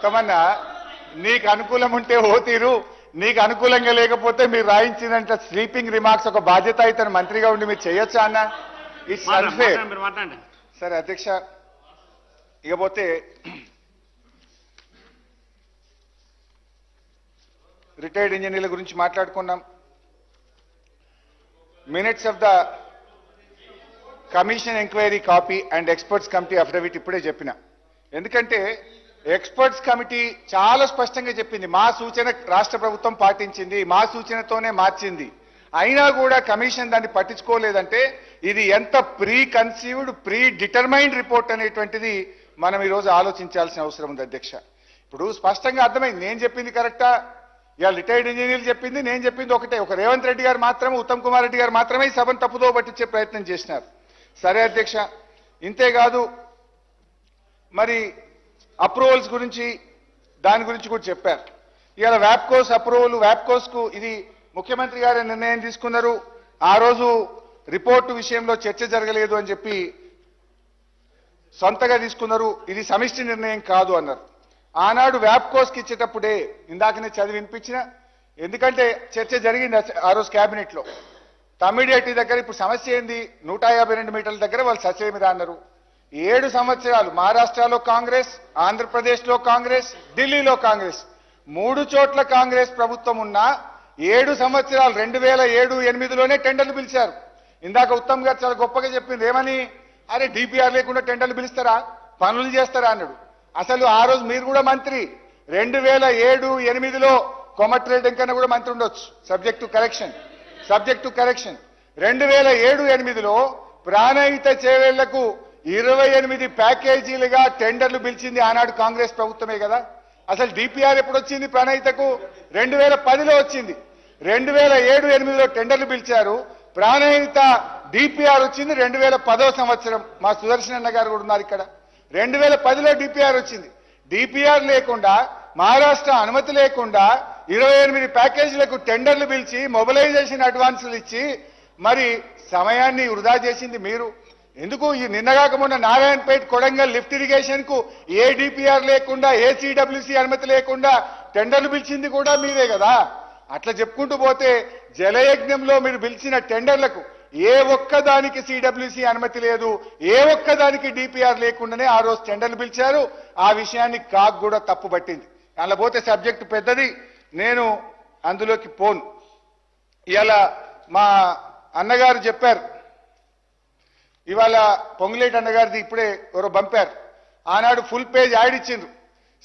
ఉత్తమన్న నీకు అనుకూలం ఉంటే ఓ తీరు నీకు అనుకూలంగా లేకపోతే మీరు రాయించినంత స్లీపింగ్ రిమార్క్స్ ఒక బాధ్యత అయితే మంత్రిగా ఉండి మీరు చేయొచ్చా అన్న? ఇట్స్ అన్ఫేర్ సరే అధ్యక్ష. ఇకపోతే రిటైర్డ్ ఇంజనీర్ల గురించి మాట్లాడుకున్నాం. Minutes of the commission enquiry copy and experts committee affidavit ఇప్పుడే చెప్పిన. ఎందుకంటే ఎక్స్పర్ట్స్ కమిటీ చాలా స్పష్టంగా చెప్పింది. మా సూచన రాష్ట్ర ప్రభుత్వం పాటించింది మా సూచనతోనే మార్చింది. అయినా కూడా కమిషన్ దాన్ని పట్టించుకోలేదంటే ఇది ఎంత pre conceived pre determined report అనేటువంటిది మనం ఈరోజు ఆలోచించాల్సిన అవసరం ఉంది అధ్యక్ష. ఇప్పుడు స్పష్టంగా అర్థమైంది. నేను చెప్పింది కరెక్టా? ఇవాళ రిటైర్డ్ ఇంజనీర్లు చెప్పింది నేను చెప్పింది ఒకటే. ఒక రేవంత్ రెడ్డి గారు మాత్రమే ఉత్తమ్ కుమార్ రెడ్డి గారు మాత్రమే ఈ సభను తప్పుదో పట్టించే ప్రయత్నం చేసినారు. సరే అధ్యక్ష ఇంతేకాదు. మరి అప్రూవల్స్ గురించి దాని గురించి కూడా చెప్పారు. ఇవాళ వ్యాప్కోస్ అప్రూవల్ వ్యాప్కోస్కు ఇది ముఖ్యమంత్రి గారు నిర్ణయం తీసుకున్నారు. ఆ రోజు రిపోర్టు విషయంలో చర్చ జరగలేదు అని చెప్పి సొంతగా తీసుకున్నారు. ఇది సమిష్టి నిర్ణయం కాదు అన్నారు. ఆనాడు వ్యాప్కోస్కి ఇచ్చేటప్పుడే ఇందాకనే చదివి వినిపించిన ఎందుకంటే చర్చ జరిగింది ఆ- రోజు క్యాబినెట్లో. లో దగ్గర ఇప్పుడు సమస్య ఏంది? నూట యాభై రెండు మీటర్ల దగ్గర వాళ్ళు ససేమిరా అన్నారు. ఏడు సంవత్సరాలు మహారాష్ట్రలో కాంగ్రెస్ ఆంధ్రప్రదేశ్లో కాంగ్రెస్ ఢిల్లీలో కాంగ్రెస్. మూడు చోట్ల కాంగ్రెస్ ప్రభుత్వం ఉన్నా ఏడు సంవత్సరాలు రెండు వేల ఏడు ఎనిమిదిలోనే టెండర్లు పిలిచారు. ఇందాక ఉత్తమ్ గారు చాలా గొప్పగా చెప్పింది ఏమని? అరే డిపిఆర్ లేకుండా టెండర్లు పిలుస్తారా? పనులు చేస్తారా? అన్నాడు. అసలు ఆ రోజు మీరు కూడా మంత్రి. రెండు వేల ఏడు ఎనిమిదిలో కోమటిరెడ్డి వెంకన్న కూడా మంత్రి ఉండొచ్చు. సబ్జెక్టు కరెక్షన్ సబ్జెక్టు కరెక్షన్ రెండు వేల ఏడు ఎనిమిదిలో ప్రాణహిత చేవేళ్ళకు ఇరవై ఎనిమిది ప్యాకేజీలుగా టెండర్లు పిలిచింది ఆనాడు కాంగ్రెస్ ప్రభుత్వమే కదా. అసలు డిపిఆర్ ఎప్పుడు వచ్చింది ప్రాణహితకు రెండు వేల పదిలో వచ్చింది. రెండు వేల ఏడు ఎనిమిదిలో టెండర్లు పిలిచారు. ప్రాణహిత డిపిఆర్ వచ్చింది రెండు వేల పదో సంవత్సరం. మా సుదర్శన్ అన్న గారు కూడా ఉన్నారు ఇక్కడ. రెండు వేల పదిలో డిపిఆర్ వచ్చింది. డిపిఆర్ లేకుండా మహారాష్ట్ర అనుమతి లేకుండా ఇరవై ఎనిమిది ప్యాకేజీలకు టెండర్లు పిలిచి మొబిలైజేషన్ అడ్వాన్సులు ఇచ్చి మరి సమయాన్ని వృధా చేసింది మీరు. ఎందుకు? ఈ నిన్నగాక మొన్న నారాయణపేట కొడంగల్ లిఫ్ట్ ఇరిగేషన్కు ఏ డిపిఆర్ లేకుండా ఏ సిడబ్ల్యూసి అనుమతి లేకుండా టెండర్లు పిలిచింది కూడా మీరే కదా. అట్లా చెప్పుకుంటూ పోతే జలయజ్ఞంలో మీరు పిలిచిన టెండర్లకు ఏ ఒక్కదానికి సిడబ్ల్యూసి అనుమతి లేదు ఏ ఒక్కదానికి డిపిఆర్ లేకుండానే ఆ రోజు టెండర్లు పిలిచారు. ఆ విషయాన్ని కాక్ కూడా తప్పు పట్టింది. అలా పోతే సబ్జెక్టు పెద్దది. నేను అందులోకి పోను. ఇలా మా అన్నగారు చెప్పారు ఇవాళ పొంగులేటి అన్నగారిది ఇప్పుడే ఎవరో పంపారు ఆనాడు ఫుల్ పేజ్ యాడ్ ఇచ్చిండ్రు.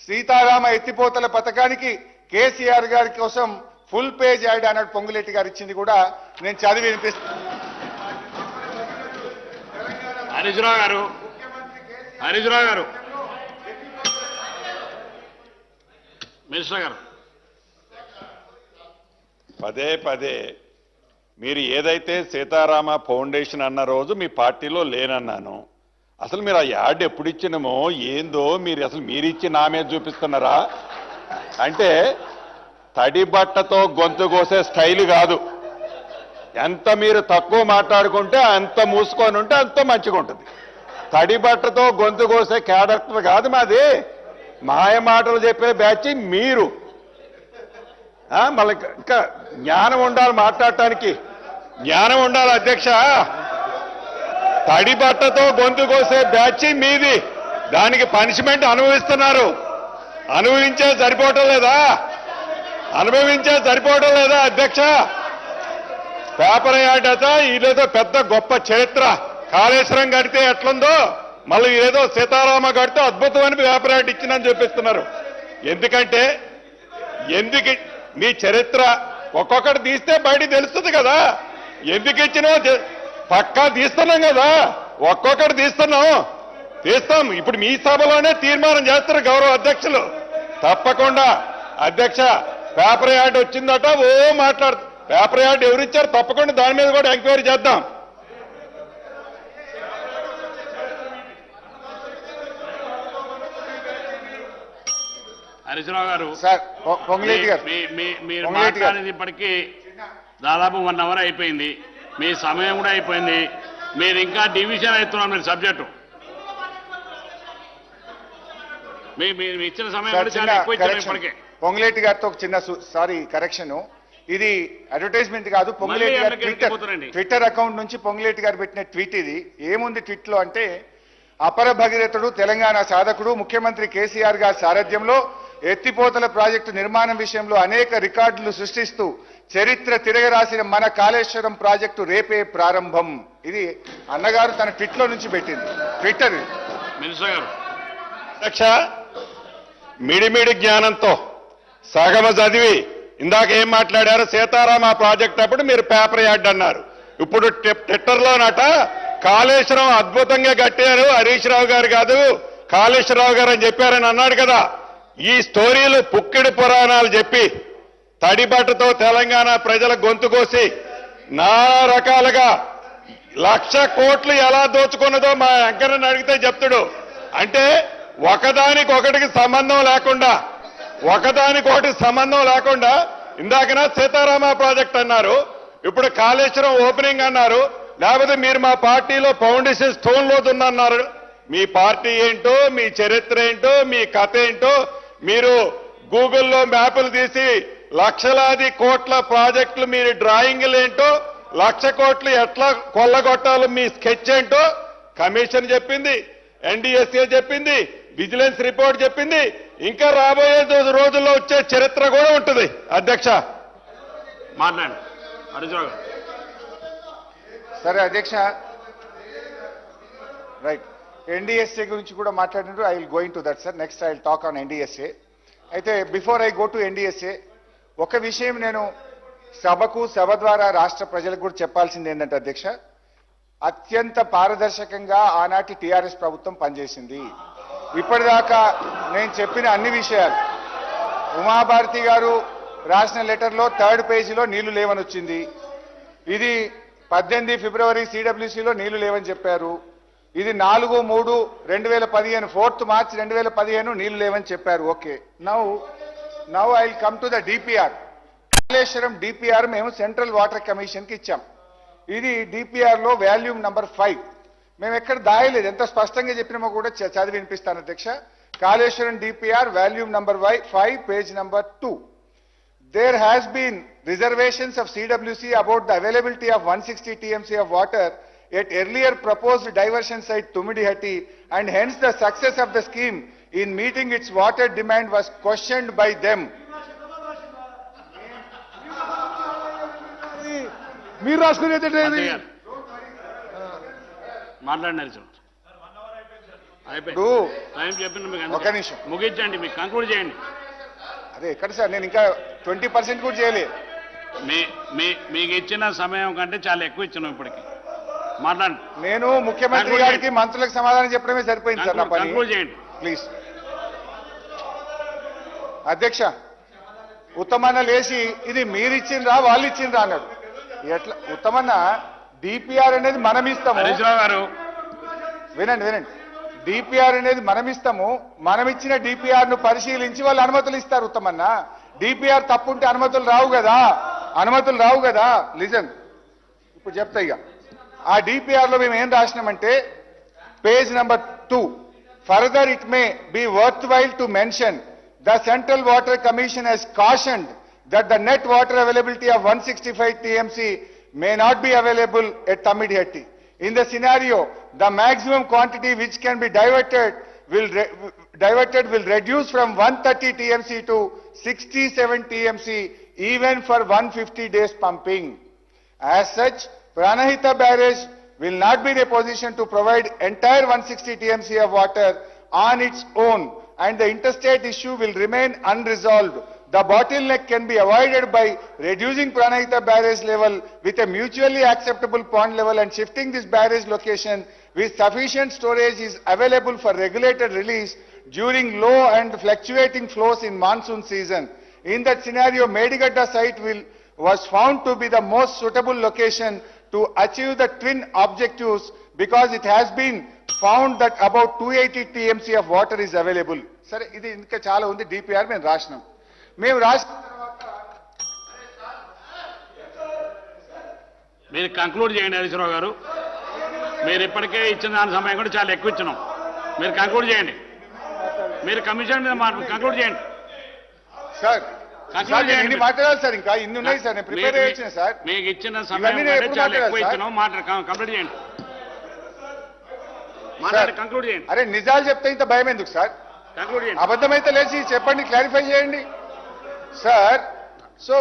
సీతారామ ఎత్తిపోతల పథకానికి కేసీఆర్ గారి కోసం ఫుల్ పేజ్ యాడ్ అన్నాడు పొంగులేటి గారు ఇచ్చింది కూడా నేను చదివి వినిపిస్తాను గారు. గారు. మినిస్టర్ గారు. పదే పదే మీరు ఏదైతే సీతారామ ఫౌండేషన్ అన్న రోజు మీ పార్టీలో లేనన్నాను అసలు మీరు ఆ యాడ్ ఎప్పుడు ఇచ్చినమో ఏందో మీరు అసలు మీరు ఇచ్చి నా మీద చూపిస్తున్నారా? అంటే తడి బట్టతో గొంతు కోసే స్టైల్ కాదు. ఎంత మీరు తక్కువ మాట్లాడుకుంటే అంత మూసుకొని ఉంటే అంత మంచిగా ఉంటుంది. తడి బట్టతో గొంతు కోసే క్యారెక్టర్ కాదు మాది. మాయ మాటలు చెప్పే బ్యాచ్ మీరు. మళ్ళీ ఇంకా జ్ఞానం ఉండాలి మాట్లాడటానికి. జ్ఞానం ఉండాలి అధ్యక్ష. తడిబట్టతో గొంతు కోసే బ్యాచ్ మీది. దానికి పనిష్మెంట్ అనుభవిస్తున్నారు. అనుభవించే సరిపోవటం లేదా? అనుభవించే సరిపోవటం లేదా అధ్యక్ష? పేపర్ యాడ్ ఇదేదో పెద్ద గొప్ప చరిత్ర. కాళేశ్వరం కడితే ఎట్లుందో మళ్ళీ ఏదో సీతారామ కడితే అద్భుతమైన పేపర్ యాడ్ ఇచ్చిందని చూపిస్తున్నారు ఎందుకంటే ఎందుకు మీ చరిత్ర ఒక్కొక్కటి తీస్తే బయట తెలుస్తుంది కదా. ఎందుకు ఇచ్చినా తె- పక్కా తీస్తున్నాం కదా. ఒక్కొక్కటి తీస్తున్నాం. తీస్తాం. ఇప్పుడు మీ సభలోనే తీర్మానం చేస్తారు గౌరవ అధ్యక్షులు. తప్పకుండా. అధ్యక్ష పేపర్ యాడ్ వచ్చిందట ఓ మాట్లాడు. పేపర్ యాడ్ ఎవరిచ్చారు తప్పకుండా దాని మీద కూడా ఎంక్వైరీ చేద్దాం. హరీశ్రావు గారు సార్ పొంగులేటి గారు. మీ- మీ- మీరు. మాట్లాడేది ఇప్పటికీ దాదాపు వన్ అవర్ అయిపోయింది. మీ సమయం కూడా అయిపోయింది. మీరు ఇంకా డివిజన్ అవుతున్నారు మీరు సబ్జెక్టు మీరు ఇచ్చిన సమయం పొంగులేటి గారితో ఒక చిన్న సారీ కరెక్షన్ ఇది అడ్వర్టైజ్మెంట్ కాదు పొంగులేటి గారి ట్విట్టర్. ట్విట్టర్ అకౌంట్ నుంచి పొంగులేటి గారు పెట్టిన ట్వీట్ ఇది. ఏముంది ట్వీట్లో అంటే అపర భగీరథుడు తెలంగాణ సాధకుడు ముఖ్యమంత్రి కేసీఆర్ గారి సారథ్యంలో ఎత్తిపోతల ప్రాజెక్టు నిర్మాణం విషయంలో అనేక రికార్డులు సృష్టిస్తూ చరిత్ర తిరగరాసిన మన కాళేశ్వరం ప్రాజెక్టు రేపే ప్రారంభం. ఇది అన్నగారు తన ట్విట్లో నుంచి పెట్టింది. ట్విట్టర్ ఇది. మినిస్టర్ గారు. అధ్యక్ష మిడిమిడి జ్ఞానంతో సగమ చదివి ఇందాక ఏం మాట్లాడారు సీతారామ ప్రాజెక్ట్ అప్పుడు మీరు పేపర్ యాడ్ అన్నారు. ఇప్పుడు ట్విట్టర్లోనట కాళేశ్వరం అద్భుతంగా కట్టారు హరీష్ రావు గారు కాదు కాళేశ్వరరావు గారు అని చెప్పారని అన్నాడు కదా. ఈ స్టోరీలు పుక్కిడి పురాణాలు చెప్పి తడిబట్టతో తెలంగాణ ప్రజల గొంతు కోసి నానా రకాలుగా లక్ష కోట్లు ఎలా దోచుకున్నదో మా వెంకన్నని అడిగితే చెప్తాడు. అంటే ఒకదానికి ఒకటికి సంబంధం లేకుండా ఒకదానికి ఒకటి సంబంధం లేకుండా ఇందాకన సీతారామ ప్రాజెక్ట్ అన్నారు ఇప్పుడు కాళేశ్వరం ఓపెనింగ్ అన్నారు లేకపోతే మీరు మా పార్టీలో ఫౌండేషన్ స్టోన్ లోతుందన్నారు మీ పార్టీ ఏంటో మీ చరిత్ర ఏంటో మీ కథ ఏంటో మీరు గూగుల్లో మ్యాపులు తీసి లక్షలాది కోట్ల ప్రాజెక్టులు మీరు డ్రాయింగ్లు ఏంటో లక్ష కోట్లు ఎట్లా కొల్లగొట్టాలో మీ స్కెచ్ ఏంటో కమిషన్ చెప్పింది ఎన్డీఎస్ఏ చెప్పింది విజిలెన్స్ రిపోర్ట్ చెప్పింది. ఇంకా రాబోయే రోజు- రోజుల్లో వచ్చే చరిత్ర కూడా ఉంటుంది. అధ్యక్ష. మాట్లాడండి. సరే అధ్యక్ష. రైట్. ఎన్డీఎస్ఏ గురించి కూడా మాట్లాడినారు I will going to that sir next I will talk on NDSA అయితే before I go to NDSA ఒక విషయం నేను సభకు సభ ద్వారా రాష్ట్ర ప్రజలకు కూడా చెప్పాల్సింది ఏంటంటే అధ్యక్ష అత్యంత పారదర్శకంగా ఆనాటి టీఆర్ఎస్ ప్రభుత్వం పనిచేసింది. ఇప్పటిదాకా నేను చెప్పిన అన్ని విషయాలు. ఉమాభారతి గారు రాసిన లెటర్లో థర్డ్ పేజీలో నీళ్ళు లేవని వచ్చింది ఇది పద్దెనిమిది ఫిబ్రవరి సిడబ్ల్యూసిలో నీళ్ళు లేవని చెప్పారు. ఇది నాలుగు మూడు రెండు వేల పదిహేను. ఫోర్త్ మార్చ్ రెండు వేల పదిహేను నీళ్ళు లేవని చెప్పారు. Okay. Now now I come to the DPR Kaleshwaram DPR మేము సెంట్రల్ వాటర్ కమిషన్కి ఇచ్చాం. ఇది డిపిఆర్లో వాల్యూమ్ నంబర్ ఫైవ్. మేము ఎక్కడ దాయలేదు. ఎంత స్పష్టంగా చెప్పినామో కూడా చ- చదివి వినిపిస్తాను అధ్యక్ష. Kaleshwaram DPR volume number five page number two. There has been reservations of CWC about the availability of one sixty TMC of water at earlier proposed diversion site Tumidihati and hence the success of the scheme. In meeting its water demand was questioned by them. మీరు రాసుకునేది హరీష్ రావు అయిపోయింది. ఇప్పుడు time చెప్పిన మీకు ఒక. నిమిషం. ముగించండి మీకు conclude చేయండి. అదే ఎక్కడ సార్? నేను ఇంకా ట్వంటీ పర్సెంట్ కూడా చేయలేదు మీ మీ మీకు ఇచ్చిన సమయం కంటే చాలా ఎక్కువ ఇచ్చినాం ఇప్పటికి. మాట్లాడండి. నేను ముఖ్యమంత్రి గారికి మంత్రులకు సమాధానం చెప్పడమే సరిపోయింది సార్ నా పని. ప్లీజ్ అధ్యక్ష ఉత్తమన్న లేచి ఇది మీరు ఇచ్చిండ్రా వాళ్ళు ఇచ్చిండ్రా అన్నాడు. ఎట్లా? ఉత్తమన్న డిపిఆర్ అనేది మనం ఇస్తాము గారు. వినండి వినండి. డిపిఆర్ అనేది మనం ఇస్తాము మనం ఇచ్చిన డిపిఆర్ను పరిశీలించి వాళ్ళు అనుమతులు ఇస్తారు ఉత్తమన్న. డిపిఆర్ తప్పుంటే అనుమతులు రావు కదా. అనుమతులు రావు కదా. లిజన్ ఇప్పుడు చెప్తా ఇక. ఆ డిపిఆర్లో మేము ఏం రాసినామంటే page number two further it may be worthwhile to mention the central water commission has cautioned that the net water availability of one sixty may not be available at Tamidhetti. In the scenario, the maximum quantity which can be diverted will diverted will reduce from 130 TMC to 67 TMC even for 150 days pumping. As such, Pranahita barrage will not be in a position to provide entire 160 TMC of water on its own and the interstate issue will remain unresolved. The bottleneck can be avoided by reducing Pranahita barrage level with a mutually acceptable pond level and shifting this barrage location with sufficient storage is available for regulated release during low and fluctuating flows in monsoon season. In that scenario, medigatta site will, was found to be the most suitable location to achieve the twin objectives because it has been found that about 280 TMC of water is available. సరే ఇది ఇంకా చాలా ఉంది. DPR మేము రాసినాం. మేము రాసిన మీరు conclude చేయండి హరీష్ రావు గారు. మీరు ఇప్పటికే ఇచ్చిన దాని సమయం కూడా చాలా ఎక్కువ ఇచ్చినాం. మీరు కంక్లూడ్ చేయండి. మీరు కమిషన్ మీద కంక్లూడ్ చేయండి. Sir sir. మాట్లాడాలి ఇంకా. ఇన్ని ఉన్నాయి సార్. నేను ప్రిపేర్ సార్. మీకు ఇచ్చిన సమయం చాలా ఎక్కువ మాట్లాడాలి, ఇచ్చినాం మాట్లాడు కంప్లీట్ చేయండి. మాట్లాడి కంక్లూడ్ చేయండి. అరే నిజాలు చెప్తే ఇంత భయం ఎందుకు సార్? కంక్లూడ్ చేయండి. అబద్ధమైతే లేచి చెప్పండి క్లారిఫై చేయండి. సార్ సో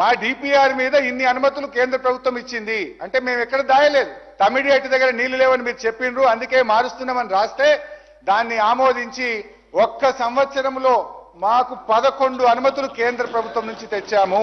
మా డిపిఆర్ మీద ఇన్ని అనుమతులు కేంద్ర ప్రభుత్వం ఇచ్చింది. అంటే మేము ఎక్కడ దాయలేదు. తమిడియట్ దగ్గర నీళ్ళు లేవని మీరు చెప్పిండ్రు అందుకే మారుస్తున్నామని రాస్తే దాన్ని ఆమోదించి ఒక్క సంవత్సరంలో మాకు పదకొండు అనుమతులు కేంద్ర ప్రభుత్వం నుంచి తెచ్చాము.